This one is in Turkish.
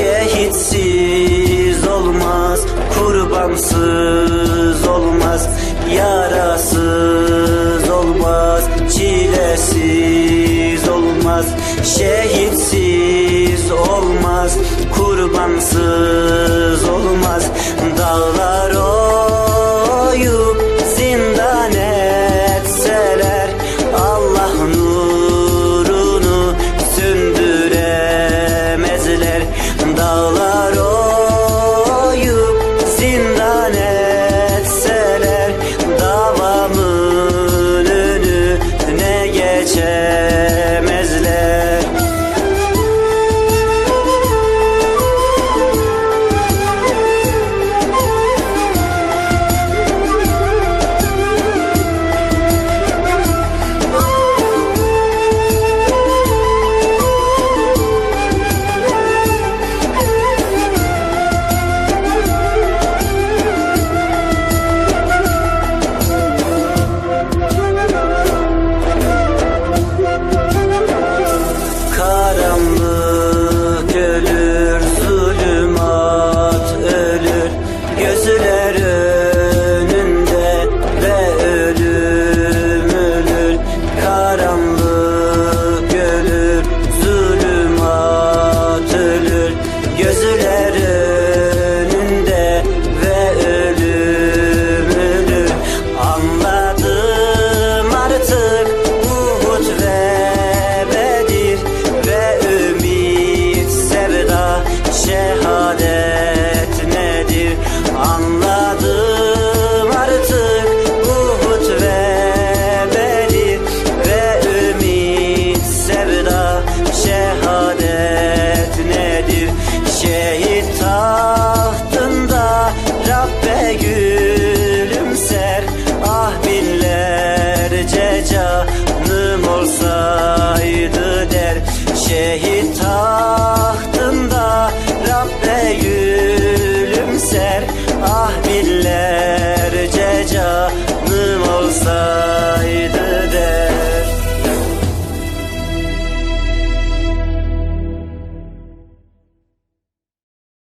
Şehitsiz olmaz, kurbansız olmaz, yarasız olmaz, çilesiz olmaz, şehitsiz olmaz, kurbansız